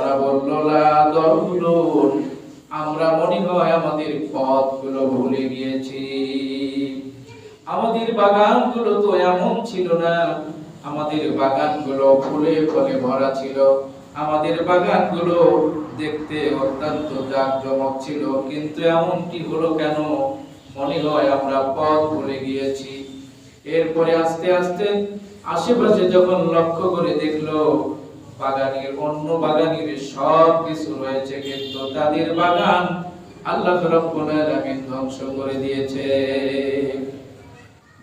তারা বলল আমরা মনে হয় আমাদের পথগুলো ভুলে গিয়েছি। আমাদের বাগানগুলো তো এমন ছিল না। আমাদের বাগানগুলো ফুলে ফলে ভরা ছিল। আমাদের বাগানগুলো দেখতে অত্যন্ত জাঁকজমক ছিল। কিন্তু এমনটি হলো কেন? মনে হয় আমরা পথ ভুলে গিয়েছি। এরপরে আস্তে আস্তে আশেপাশে যখন লক্ষ্য করে দেখল বাগানের অন্য বাগানের সব কিছু রয়েছে, কিন্তু তাদের বাগান আল্লাহ ধ্বংস করে দিয়েছে।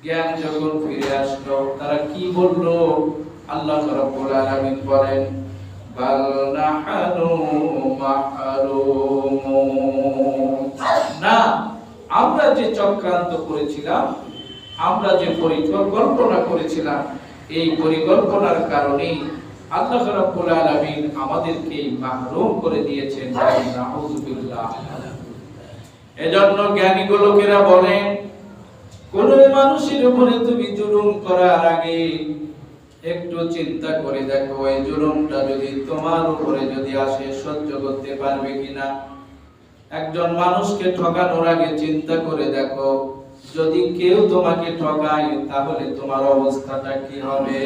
জ্ঞান যখন ফিরে আসলো, তারা কি বলল? আল্লাহ বলেন না, আমরা যে চক্রান্ত করেছিলাম, আমরা যে পরিকল্পনা করেছিলাম, এই পরিকল্পনার কারণেই আল্লাহ রাব্বুল আলামিন আমাদেরকে মাহরুম করে দিয়েছেন এজন্য জ্ঞানী গোলকেরা বলেন, কোন মানুষের উপরে তুমি জুলুম করার আগে একটু চিন্তা করে দেখো, এই জুলুমটা যদি তোমার উপরে যদি আসে, সহ্য করতে পারবে কিনা? একজন মানুষকে ঠকানোর আগে চিন্তা করে দেখো, যদি কেউ তোমাকে ঠকায়, তাহলে তোমার অবস্থাটা কি হবে?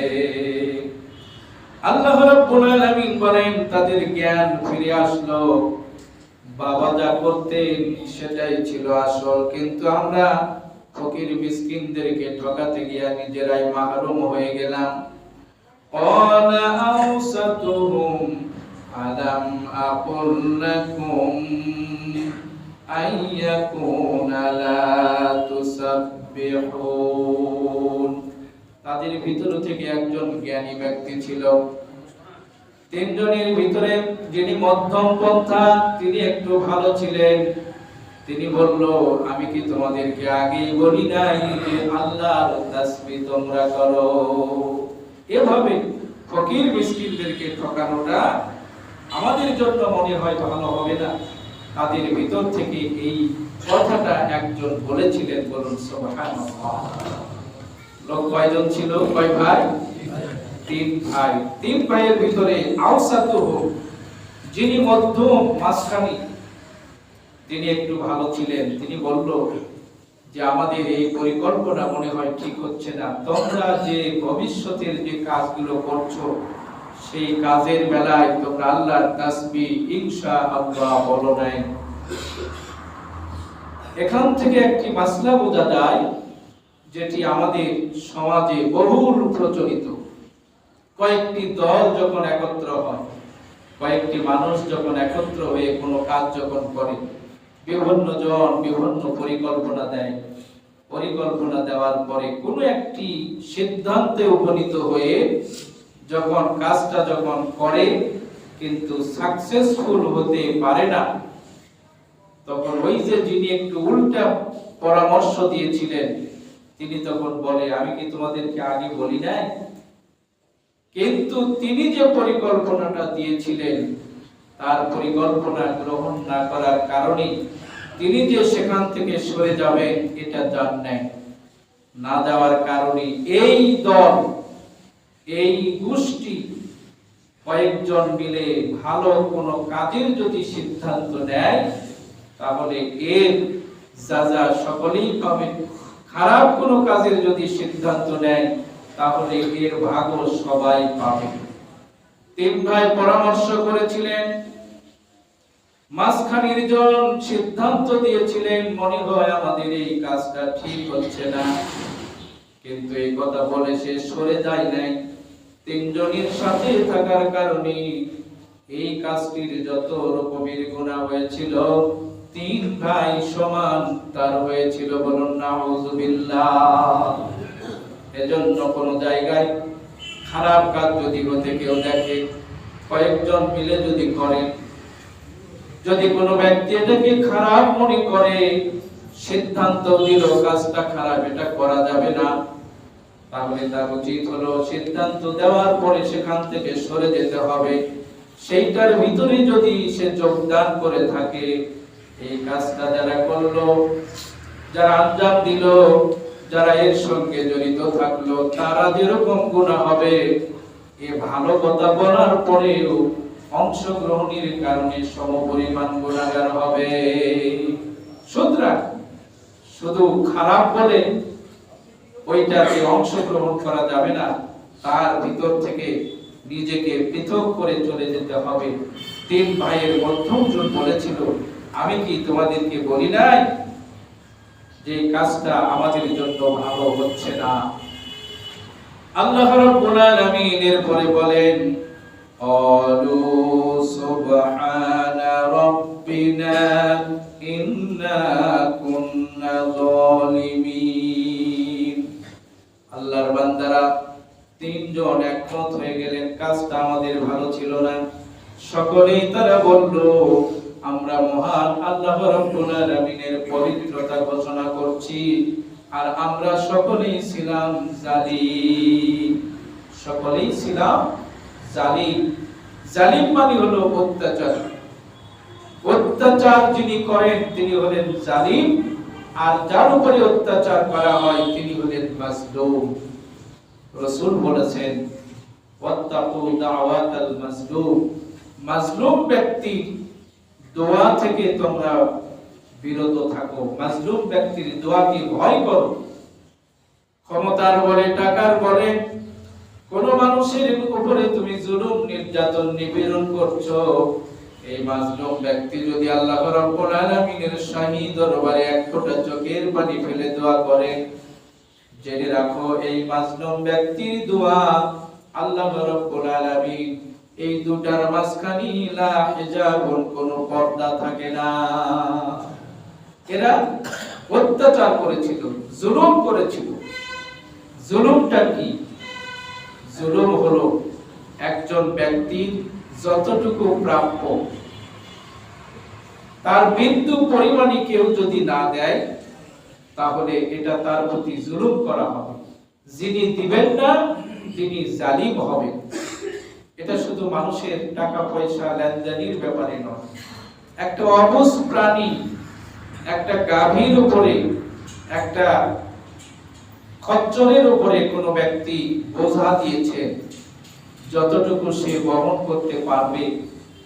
আল্লাহ রাব্বুল আলামিন বলেন তাদের জ্ঞান ফিরে আসলো বাবা যা করতেন সেটাই ছিল আসল কিন্তু আমরা ফকির মিসকিনদেরকে ঠকাতে গিয়ে নিজেরাই মাহরুম হয়ে গেলাম قال أوسطهم ألم أقل لكم أن يكون لا تسبحون তাদের ভিতর থেকে একজন জ্ঞানী ব্যক্তি ছিল। তিনজনের ভিতরে যিনি মধ্যম পন্থা, তিনি একটু ভালো ছিলেন। তিনি বলল, আমি কি তোমাদেরকে আগেই বলি নাই যে আল্লাহর তাসবিহ তোমরা করো? এভাবে ফকির মিসকিনদেরকে ঠকানোটা আমাদের জন্য মনে হয় ভালো হবে না। তাদের ভিতর থেকে এই কথাটা একজন বলেছিলেন বলুন, সুবহানাল্লাহ। কয়জন ছিল? কয় ভাই? তিন ভাই। তিন ভাইয়ের ভিতরে আওসাতুহ যিনি মধ্যম, মাঝখানি, তিনি একটু ভালো ছিলেন। তিনি বলল যে, আমাদের এই পরিকল্পনা মনে হয় ঠিক হচ্ছে না। তোমরা যে ভবিষ্যতের যে কাজগুলো করছ, সেই কাজের বেলায় তোমরা আল্লাহর তাসবি ইনশা আল্লাহ বলো নাই। এখান থেকে একটি মাসলা বোঝা যায় যেটি আমাদের সমাজে বহুল প্রচলিত। কয়েকটি দল যখন একত্র হয়, কয়েকটি মানুষ যখন একত্র হয়ে কোনো কাজ যখন করে, বিভিন্ন জন বিভিন্ন পরিকল্পনা দেয়। পরিকল্পনা দেওয়ার পরে কোনো একটি সিদ্ধান্তে উপনীত হয়ে যখন কাজটা যখন করে, কিন্তু সাকসেসফুল হতে পারে না, তখন ওই যে যিনি একটু উল্টা পরামর্শ দিয়েছিলেন তিনি তখন বলে, আমি কি তোমাদেরকে আগে বলি নাই? কিন্তু তিনি যে পরিকল্পনাটা দিয়েছিলেন, তার পরিকল্পনা গ্রহণ না করার কারণে তিনি যে সেখান থেকে সরে যাবেন, এটা জান নাই। না যাওয়ার কারণে এই দল, এই গোষ্ঠী কয়েকজন মিলে ভালো কোনো কাজের যদি সিদ্ধান্ত নেয়, তাহলে এর যা যা সকলেই পাবে খারাপ কোনো কাজের যদি সিদ্ধান্ত নেয় তাহলে এর ভাগও সবাই পাবে। তিন ভাই পরামর্শ করেছিলেন জন সিদ্ধান্ত দিয়েছিলেন, মনে হয় আমাদের এই কাজটা ঠিক হচ্ছে না। কিন্তু এই কথা বলে সে সরে যায় নাই। তিনজনের সাথে থাকার কারণে এই কাজটির যত রকমের গুণা হয়েছিল তিন ভাই সমান, তার হয়েছিল বলুন নাউজুবিল্লাহ। এজন্য কোন জায়গায় খারাপ কাজ যদি হতে কেউ দেখে, কয়েকজন মিলে যদি করে, যদি কোনো ব্যক্তি এটাকে খারাপ মনে করে, সিদ্ধান্ত দিল, কাজটা খারাপ, এটা করা যাবে না। তাহলে তার উচিত হলো সিদ্ধান্ত দেওয়ার পরে সেখান থেকে সরে যেতে হবে। সেইটার ভিতরে যদি সে যোগদান করে থাকে এই কাজটা যারা করল, যারা আঞ্জাম দিল, যারা এর সঙ্গে জড়িত থাকল, তারা যেরকম গুণা হবে, এ ভালো কথা বলার পরেও অংশগ্রহণের কারণে সমপরিমাণ গুণাগার হবে। সুতরাং শুধু খারাপ বলে ওইটাতে অংশগ্রহণ করা যাবে না, তার ভিতর থেকে নিজেকে পৃথক করে চলে যেতে হবে। তিন ভাইয়ের মধ্যমজন বলেছিল আমি কি তোমাদেরকে বলি নাই যে কাজটা আমাদের জন্য ভালো হচ্ছে না আল্লাহ রাব্বুল আলামিন এরপরে বলেন قالوا سبحان ربنا إنا كنا ظالمين আল্লাহর বান্দারা তিনজন একমত হয়ে গেলেন কাজটা আমাদের ভালো ছিল না সকলেই তারা বলল আমরা মহান আল্লাহ আলামিনের পবিত্রতা ঘোষণা করছি। আর আমরা সকলেই ছিলাম জালিম। সকলেই ছিলাম জালিম। জালিম মানে হলো অত্যাচার। অত্যাচার যিনি করেন, তিনি হলেন জালিম। আর যার উপরে অত্যাচার করা হয়, তিনি হলেন মাজলুম। রসুল বলেছেন ওয়াত্তাকু মাজলুম। মাজলুম ব্যক্তির দোয়া থেকে তোমরা বিরত থাকো। মাজলুম ব্যক্তির দোয়াকে ভয় করো? ক্ষমতার বলে, টাকার বলে, কোন মানুষের উপরে তুমি জুলুম, নির্যাতন, নিপীড়ন করছ। এই মাজলুম ব্যক্তি যদি আল্লাহ রাব্বুল আলামিনের শাহী দরবারে এক ফোঁটা চোখের পানি ফেলে দোয়া করে, জেনে রাখো, এই মাজলুম ব্যক্তির দোয়া আল্লাহ রাব্বুল আলামিন এই দুটার মাঝখানে লা হিজাবুন, কোনো পর্দা থাকে না। এরা অত্যাচার করেছিল, জুলুম করেছিল। জুলুমটা কি? জুলুম হলো একজন ব্যক্তির যতটুকু প্রাপ্য। তার বিন্দু পরিমাণে কেউ যদি না দেয়, তাহলে এটা তার প্রতি জুলুম করা হবে। যিনি দিবেন না, তিনি জালিম হবেন। এটা শুধু মানুষের টাকা পয়সা লেনদেনের ব্যাপারে নয়। একটা অবুজ প্রাণী একটা গাভীর উপরে, একটা খচ্চরের উপরে কোনো ব্যক্তি বোঝা দিয়েছে যতটুকু সে বহন করতে পারবে,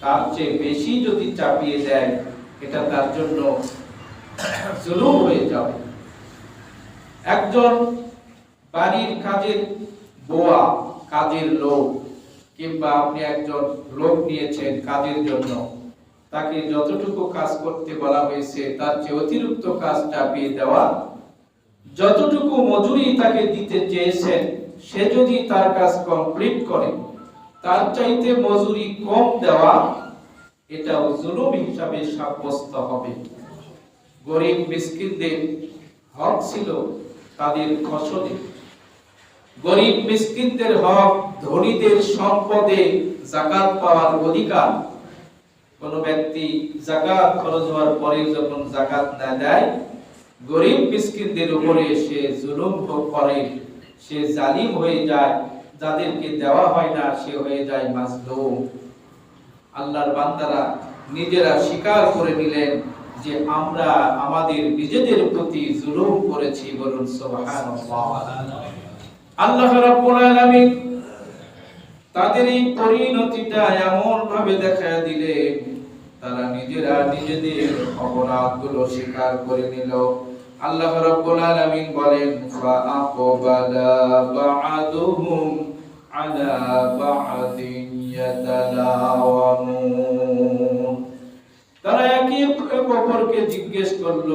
তার চেয়ে বেশি যদি চাপিয়ে দেয়, এটা তার জন্য জুলুম হয়ে যাবে। একজন বাড়ির কাজের বোয়া, কাজের লোক কিংবা আপনি একজন লোক নিয়েছেন কাজের জন্য, তাকে যতটুকু কাজ করতে বলা হয়েছে, তার চেয়ে অতিরিক্ত কাজ চাপিয়ে দেওয়া। যতটুকু মজুরি তাকে দিতে চেয়েছেন, সে যদি তার কাজ কমপ্লিট করে, তার চাইতে মজুরি কম দেওয়া, এটাও জুলুম হিসাবে সাব্যস্ত হবে। গরিব মিসকিনদের হক ছিল তাদের ফসলে। গরিব মিসকিনদের হক ধনীদের সম্পদে জাকাত পাওয়ার অধিকার। কোন ব্যক্তি জাকাত খরচ হওয়ার পরে যখন জাকাত না দেয়, গরিব মিসকিনদের উপরে সে জুলুম করে, সে জালিম হয়ে যায়, যাদেরকে দেওয়া হয় না সে হয়ে যায় মাজলুম। আল্লাহর বান্দারা নিজেরা স্বীকার করে নিলেন যে আমরা আমাদের নিজেদের প্রতি জুলুম করেছি বলুন, সুবহানাল্লাহ। আল্লাহ রাব্বুল আলামিন তাদের এই পরিণতিটা এমন ভাবে দেখা দিলেন তারা নিজেরা নিজেদের অপরাধগুলো স্বীকার করে নিল। আল্লাহ আলামিন বলেন বা'দুহুম আলা বা'দিন তারা একে অপরকে জিজ্ঞেস করল,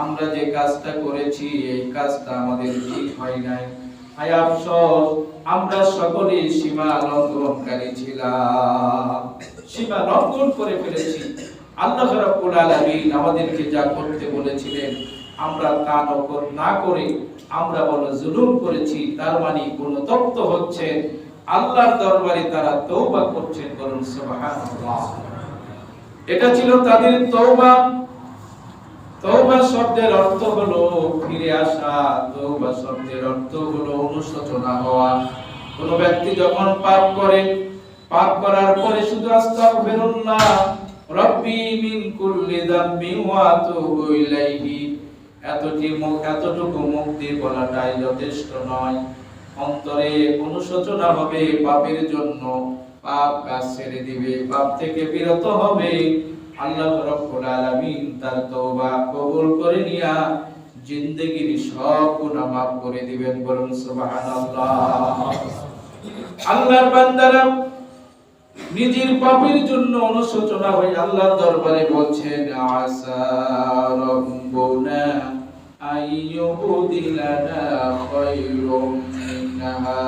আমরা যে কাজটা করেছি, এই কাজটা আমাদের ঠিক হয় নাই? আমরা সকলে সীমা লঙ্ঘনকারী ছিলাম। সীমা লঙ্ঘন করে ফেলেছি। আল্লাহ আমাদেরকে যা করতে বলেছিলেন, আমরা তা নকর না করে আমরা বলো জুলুম করেছি, তার মানে অনুতপ্ত হচ্ছে আল্লাহর দরবারে তারা তওবা করছেন বলুন এটা ছিল তাদের তওবা। তওবা শব্দের অর্থ হলো ফিরে আসা। তওবা শব্দের অর্থ হলো অনুশোচনা হওয়া। কোন ব্যক্তি যখন পাপ করে, পাপ করার পরে শুধু আস্তাগফিরুল্লাহ, রব্বি মিন কুল্লি যামবি ওয়া আতুবু ইলাইহি। এতটি মুখ, এতটুকু মুখ দিয়ে বলাটাই যথেষ্ট নয়। অন্তরে অনুশোচনা হবে, পাপের জন্য পাপ কাজ ছেড়ে দিবে, পাপ থেকে বিরত হবে। আল্লাহ রাব্বুল আলামিন তার তওবা কবুল করে নিয়া সব গুনাহ করে দিবেন বলুন সুবহানাল্লাহ। আল্লাহর বান্দারা নিজের পাপের জন্য অনুশোচনা হয়ে আল্লাহর দরবারে বলছেন আসা রব্বুনা খায়রুম মিনহা,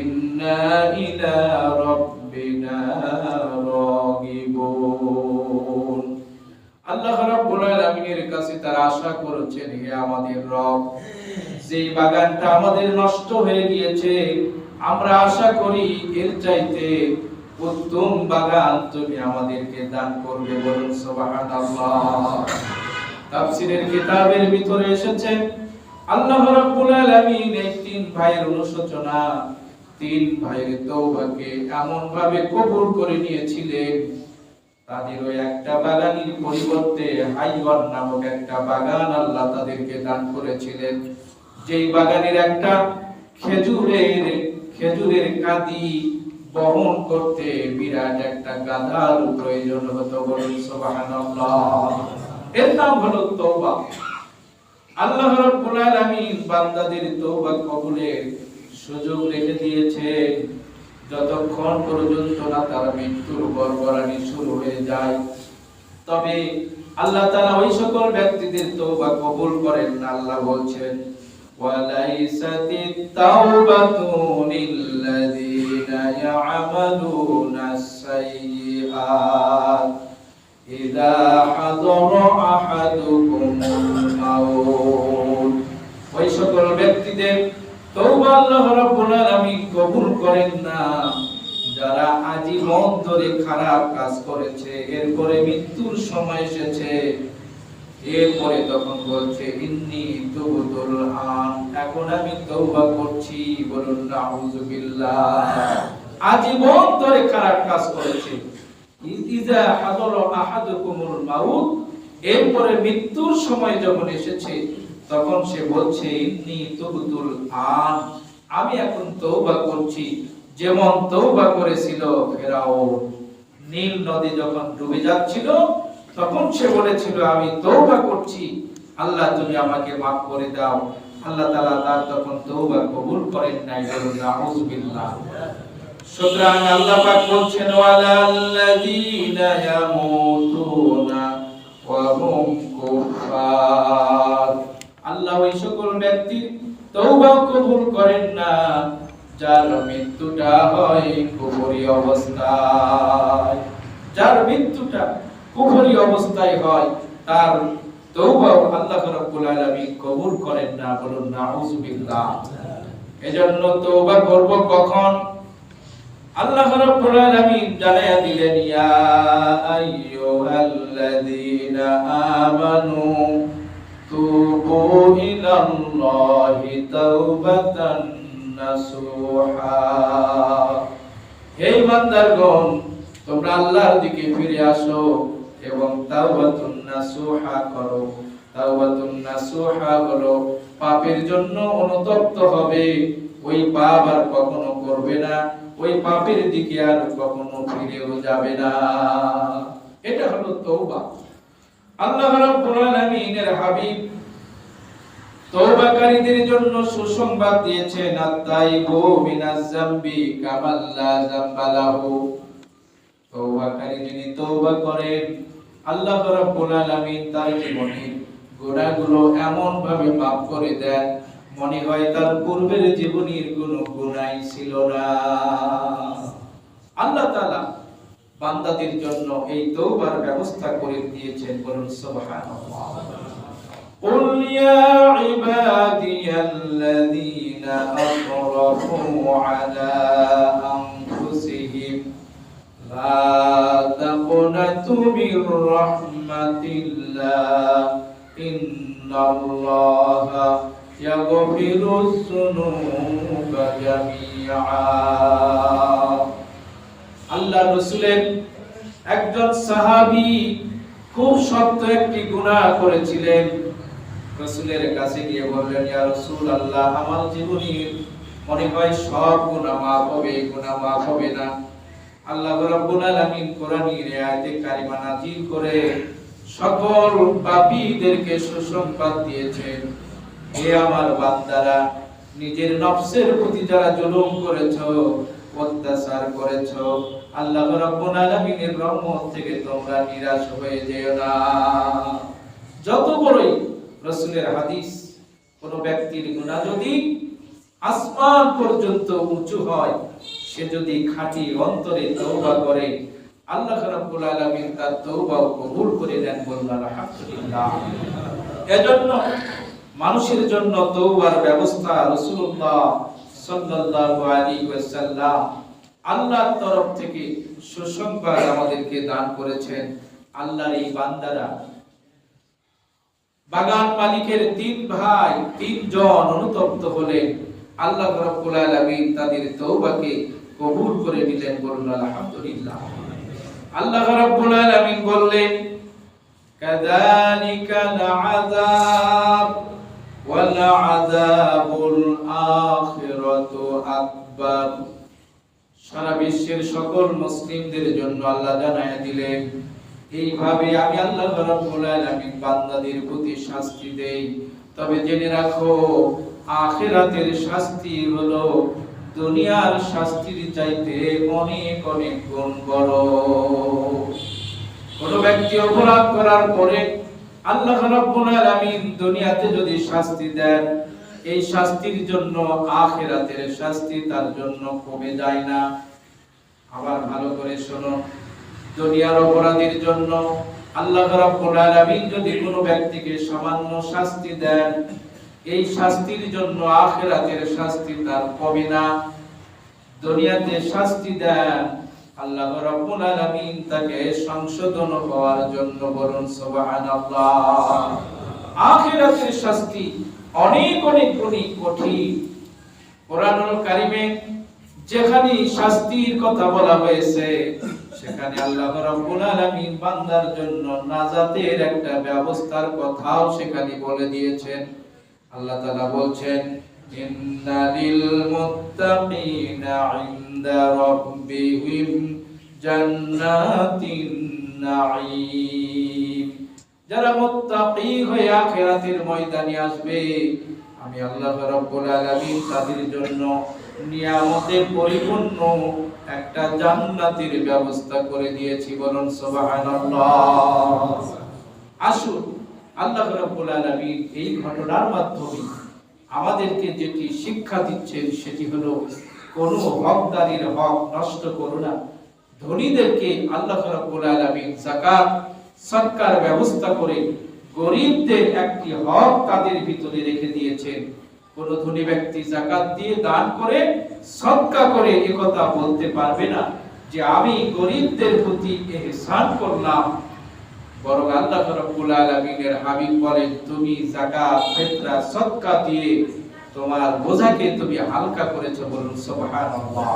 ইন্না ইলা রাব্বিনা রাগিবুন। আল্লাহ রাব্বুল আলামিনের কাছে আশা করেছেন, হে আমাদের রব বাগানটা আমাদের নষ্ট হয়ে গিয়েছে, আমরা আশা করি এর চাইতে উত্তম বাগান তুমি আমাদেরকে দান করবে বলুন সুবহানাল্লাহ। তাফসীরের কিতাবের ভিতরে এসেছে, আল্লাহ রাব্বুল আলামিন এই তিন ভাইয়ের অনুশোচনা, তিন ভাইয়ের তওবাকে এমন ভাবে কবুল করে নিয়েছিলেন তাদের ওই একটা বাগানের পরিবর্তে হাইওয়ান নামক একটা বাগান আল্লাহ তাদেরকে দান করেছিলেন। যেই বাগানের একটা খেজুরের খেজুরের কাঁদি বহন করতে বিরাট একটা গাধার প্রয়োজন হতো বলুন সুবহানাল্লাহ। এর নাম হলো তওবা। আল্লাহ রাব্বুল আলামিন বান্দাদের তওবা কবুলের সুযোগ রেখে দিয়েছে যতক্ষণ পর্যন্ত না তার মৃত্যুর বরবরানি শুরু হয়ে যায় তবে আল্লাহ তাআলা ওই সকল ব্যক্তিদের তওবা কবুল করেন না আল্লাহ বলছেন وليست التوبة للذين يعملون السيئات إذا حضر أحدكم الموت ওই সকল ব্যক্তিদের তওবা আল্লাহ রাব্বুল আলামিন কবুল করেন না। যারা আজীবন ধরে খারাপ কাজ করেছে, এরপরে মৃত্যুর সময় এসেছে, এরপরে তখন বলছে, ইন্নি তুবতুল আন। এখন আমি তওবা করছি, বলুন নাউযুবিল্লাহ আজীবন ধরে খারাপ কাজ করেছে। আহাদুকুমুল মাউত, এরপরে মৃত্যুর সময় যখন এসেছে তখন সে বলছে, ইন্নি তুবতুল আন। আমি এখন তওবা করছি। যেমন তওবা করেছিল ফেরাউন। নীল নদী যখন ডুবে যাচ্ছিল, তখন সে বলেছিল, আমি তওবা করছি। আল্লাহ, তুমি আমাকে মাফ করে দাও। আল্লাহ তাআলা তার তখন তওবা কবুল করেন নাই, বলুন সুতরাং আল্লাহ পাক বলছেন ইয়ামুতুনা ওয়া হুম আল্লাহ ওই সকল ব্যক্তির তওবা কবুল করেন না, যার মৃত্যুটা হয় কুফরি অবস্থায়। যার মৃত্যুটা কুফরি অবস্থায় হয়, তার তওবা আল্লাহ রাব্বুল আলামিন কবুল করেন না বলুন নাউযুবিল্লাহ এজন্য তওবা করব কখন? আল্লাহ রাব্বুল আলামিন জানায়া দিলেন, ইয়া আইয়ুহাল্লাযীনা আমানু তুবু ইলাল্লাহি তাওবাতান নাসুহা হে ইমানদারগণ, তোমরা আল্লাহর দিকে ফিরে আসো এবং তাওবাতুন নাসুহা করো। তাওবাতুন নাসুহা হলো, পাপের জন্য অনুতপ্ত হবে, ওই পাপ আর কখনো করবে না, ওই পাপের দিকে আর কখনো ফিরেও যাবে না। এটা হলো তওবা। আল্লাহ রাব্বুল আলামিনের হাবিব তওবাকারীদের জন্য সুসংবাদ দিয়েছেন তওবাকারী যিনি তওবা করেন, আল্লাহ রাব্বুল আলামিন তার জীবনে গুনাহগুলো এমন ভাবে মাফ করে দেন, মনে হয় তার পূর্বের জীবনের কোনো গুনাই ছিল না। আল্লাহ তাআলা বান্দাদের জন্য এই তওবার ব্যবস্থা করে দিয়েছেন বলুন সুবহানাল্লাহ قل يا عبادي الذين أسرفوا على أنفسهم لا تقنطوا من رحمة الله إن الله يغفر الذنوب جميعا আল্লাহ রসুলের একজন সাহাবী খুব শক্ত একটি গুনাহ করেছিলেন। রসুলের কাছে গিয়ে বললেন, ইয়া রসুল আল্লাহ আমার জীবনের মনে হয় সব গুনাহ মাফ হবে গুনাহ মাফ হবে না। আল্লাহ রাব্বুল আলামিন কোরআনের আয়াতে কারিমা নাযিল করে সকল পাপীদেরকে সুসংবাদ দিয়েছেন। হে আমার বান্দারা, নিজের নফসের প্রতি যারা জুলুম করেছ, অত্যাচার করেছ আল্লাহ রাব্বুল আলামিনের রহমত থেকে তোমরা নিরাশ হয়ে যেও না। যত বড়ই রাসূলের হাদিস, কোন ব্যক্তির গুনাহ যদি আসমান পর্যন্ত উঁচু হয়, সে যদি খাঁটি অন্তরে তওবা করে, আল্লাহ রাব্বুল আলামিন তার তওবা কবুল করে বলুন, আলহামদুলিল্লাহ। এজন্য, মানুষের জন্য তওবার ব্যবস্থা রাসূলুল্লাহ সাল্লাল্লাহু আলাইহি ওয়াসাল্লাম আল্লাহর তরফ থেকে সুসংবাদ আমাদেরকে দান করেছেন আল্লাহর এই বান্দারা। বাগান মালিকের তিন ভাই, তিনজন অনুতপ্ত হলেন আল্লাহ রাব্বুল আলামিন তাদের তওবাকে কবুল করে নিলেন বলুন, আলহামদুলিল্লাহ। আল্লাহ আলামিন বললেন, কাযালিকা লাআযাব ওয়াল আযাবুল আখিরাতু আকবার। সারা বিশ্বের সকল মুসলিমদের জন্য আল্লাহ জানায় দিলেন, এইভাবে আমি আল্লাহ রাব্বুল আলামিন বান্দাদের প্রতি শাস্তি দেই। তবে জেনে রাখো, আখিরাতের শাস্তি হলো দুনিয়ার শাস্তির চাইতে অনেক অনেক গুণ বড়। কোন ব্যক্তি অপরাধ করার পরে আল্লাহ রাব্বুল আলামিন দুনিয়াতে যদি শাস্তি দেন এই শাস্তির জন্য আখিরাতের শাস্তি তার জন্য কমে যায় না। আবার ভালো করে শোনো দুনিয়ার অপরাধীর জন্য আল্লাহ রাব্বুল যদি কোনো ব্যক্তিকে সামান্য শাস্তি দেন, এই শাস্তির জন্য আখেরাতের শাস্তি তার কমে না। দুনিয়াতে শাস্তি দেন আল্লাহ রাব্বুল তাকে সংশোধন হওয়ার জন্য বলুন সুবহানাল্লাহ। আখিরাতের শাস্তি অনেক অনেক গুণী কঠিন। কোরআনুল কারিমে যেখানে শাস্তির কথা বলা হয়েছে, সেখানে আল্লাহ রাব্বুল আলামিন বান্দার জন্য নাজাতের একটা ব্যবস্থার কথাও সেখানে বলে দিয়েছেন। আল্লাহ তাআলা বলছেন ইন্না লিল মুত্তাকিনা ইনদা রাব্বিহিম জান্নাতিন নাঈম। যারা মুত্তাকি হয়ে আখিরাতের ময়দানে আসবে, আমি আল্লাহ রাব্বুল আলামিন তাদের জন্য নিয়ামতে পরিপূর্ণ একটা জান্নাতের ব্যবস্থা করে দিয়েছি, বলুন সুবহানাল্লাহ। আসুন, আল্লাহ রাব্বুল আলামিন এই ঘটনার মাধ্যমে আমাদেরকে যেটি শিক্ষা দিচ্ছেন, সেটি হলো কোন হকদারির হক নষ্ট করো না। ধনীদেরকে আল্লাহ রাব্বুল আলামিন যাকাত সৎকার ব্যবস্থা করে গরিবদের একটি হক তাদের ভিতরে রেখে দিয়েছেন। কোন ধনী ব্যক্তি জাকাত দিয়ে দান করে, সৎকা করে একথা বলতে পারবে না যে আমি গরিবদের প্রতি ইহসান করলাম। বরং আল্লাহ রাব্বুল আলামিনের হাবিব বলেন, তুমি যাকাত ফিতরা সদকা দিয়ে তোমার বোঝাকে তুমি হালকা করেছ বলুন সুবহানাল্লাহ।